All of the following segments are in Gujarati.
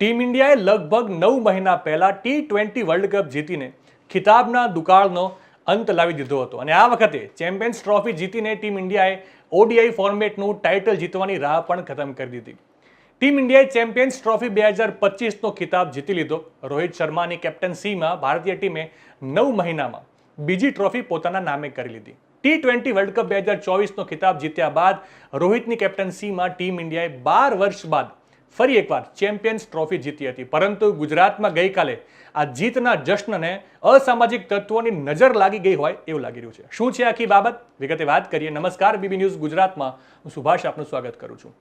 ટીમ ઇન્ડિયાએ લગભગ નવ મહિના પહેલા ટી ટ્વેન્ટી વર્લ્ડ કપ જીતીને ખિતાબના દુકાળનો અંત લાવી દીધો હતો. અને આ વખતે ચેમ્પિયન્સ ટ્રોફી જીતીને ટીમ ઇન્ડિયાએ ઓડીઆઈ ફોર્મેટનું ટાઇટલ જીતવાની રાહ પણ ખતમ કરી દીધી. ટીમ ઇન્ડિયાએ ચેમ્પિયન્સ ટ્રોફી બે હજાર પચીસનો ખિતાબ જીતી લીધો. રોહિત શર્માની કેપ્ટનસીમાં ભારતીય ટીમે નવ મહિનામાં બીજી ટ્રોફી પોતાના નામે કરી લીધી. ટી ટ્વેન્ટી વર્લ્ડ કપ બે હજાર ચોવીસનો ખિતાબ જીત્યા બાદ રોહિતની કેપ્ટનસીમાં ટીમ ઇન્ડિયાએ બાર વર્ષ બાદ ફરી એકવાર ચેમ્પિયન્સ ટ્રોફી જીતી હતી. પરંતુ ગુજરાતમાં ગઈકાલે આ જીતના જશ્નને અસામાજિક તત્વોની નજર લાગી ગઈ હોય એવું લાગી રહ્યું છે. શું છે આખી બાબત? વિગતે વાત કરીએ. નમસ્કાર, બીબી ન્યૂઝ ગુજરાતમાં. હું સુભાષ આપનું સ્વાગત કરું છું.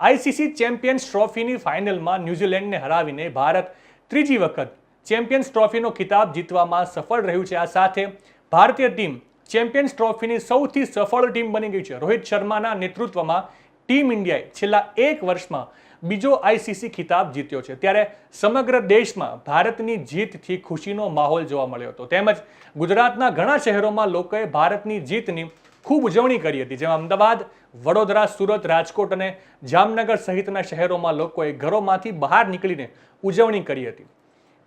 આઈસીસી ચેમ્પિયન્સ ટ્રોફીની ફાઇનલમાં ન્યૂઝીલેન્ડને હરાવીને ભારત ત્રીજી વખત ચેમ્પિયન્સ ટ્રોફીનો ખિતાબ જીતવામાં સફળ રહ્યું છે. આ સાથે ભારતીય ટીમ ચેમ્પિયન્સ ટ્રોફીની સૌથી સફળ ટીમ બની ગઈ છે. રોહિત શર્માના નેતૃત્વમાં ટીમ ઇન્ડિયાએ છેલ્લા એક વર્ષમાં બીજો આઈસીસી ખિતાબ જીત્યો છે. ત્યારે સમગ્ર દેશમાં ભારતની જીતથી ખુશીનો માહોલ જોવા મળ્યો હતો. તેમજ ગુજરાતના ઘણા શહેરોમાં લોકોએ ભારતની જીતની ખૂબ ઉજવણી કરી હતી. જેમાં અમદાવાદ, વડોદરા, સુરત, રાજકોટ અને જામનગર સહિતના શહેરોમાં લોકોએ ઘરોમાંથી બહાર નીકળીને ઉજવણી કરી હતી.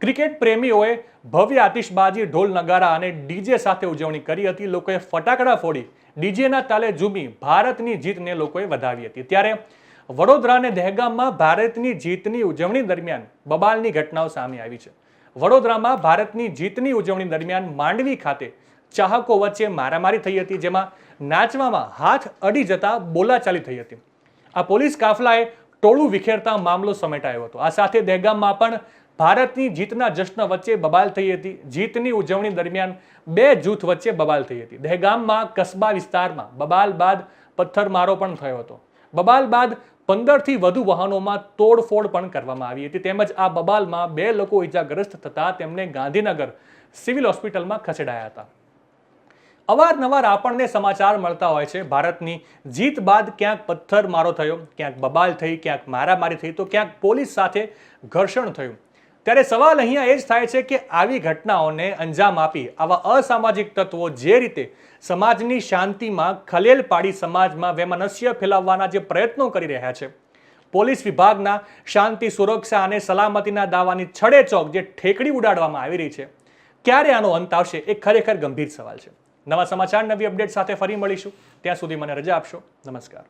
ક્રિકેટ પ્રેમીઓએ ભવ્ય આતિશબાજી, ઢોલ નગારા અને ડીજે સાથે ઉજવણી કરી હતી. લોકોએ ફટાકડા ફોડી ડીજેના તાલે ઝૂમી ભારતની જીતને લોકોએ વધાવી હતી. ત્યારે વડોદરા અને દહેગામમાં ભારતની જીતની ઉજવણી દરમિયાન બબાલની ઘટનાઓ સામે આવી છે. વડોદરામાં ભારતની જીતની ઉજવણી દરમિયાન માંડવી ખાતે ચાહકો વચ્ચે મારામારી થઈ હતી, જેમાં નાચવામાં હાથ અડી જતા બોલાચાલી થઈ હતી. આ પોલીસ કાફલાએ ટોળું વિખેરતા મામલો સમેટાયો હતો. આ સાથે દહેગામમાં પણ ભારતની જીતના જશ્ન વચ્ચે બબાલ થઈ હતી. જીતની ઉજવણી દરમિયાન બે જૂથ વચ્ચે બબાલ થઈ હતી. દહેગામમાં કસ્બા વિસ્તારમાં બબાલ બાદ પથ્થરમારો પણ થયો હતો. બબાલ બાદ પંદરથી વધુ વાહનોમાં તોડફોડ પણ કરવામાં આવી હતી. તેમજ આ બબાલમાં બે લોકો ઇજાગ્રસ્ત થતા તેમને ગાંધીનગર સિવિલ હોસ્પિટલમાં ખસેડાયા હતા. અવારનવાર આપણને સમાચાર મળતા હોય છે, ભારતની જીત બાદ ક્યાંક પથ્થર મારો થયો, ક્યાંક બબાલ થઈ, ક્યાંક મારામારી થઈ, તો ક્યાંક પોલીસ સાથે ઘર્ષણ થયું. ત્યારે સવાલ અહીંયા એ જ થાય છે કે આવી ઘટનાઓને અંજામ આપી આવા અસામાજિક તત્વો જે રીતે સમાજની શાંતિમાં ખલેલ પાડી સમાજમાં વૈમનસ્ય ફેલાવવાના જે પ્રયત્નો કરી રહ્યા છે. પોલીસ વિભાગના શાંતિ, સુરક્ષા અને સલામતીના દાવાની છડે ચોક જે ઠેકડી ઉડાડવામાં આવી રહી છે, ક્યારે આનો અંત આવશે એ ખરેખર ગંભીર સવાલ છે. નવા સમાચાર, નવી અપડેટ સાથે ફરી મળીશું. ત્યાં સુધી મને રજા આપશો. નમસ્કાર.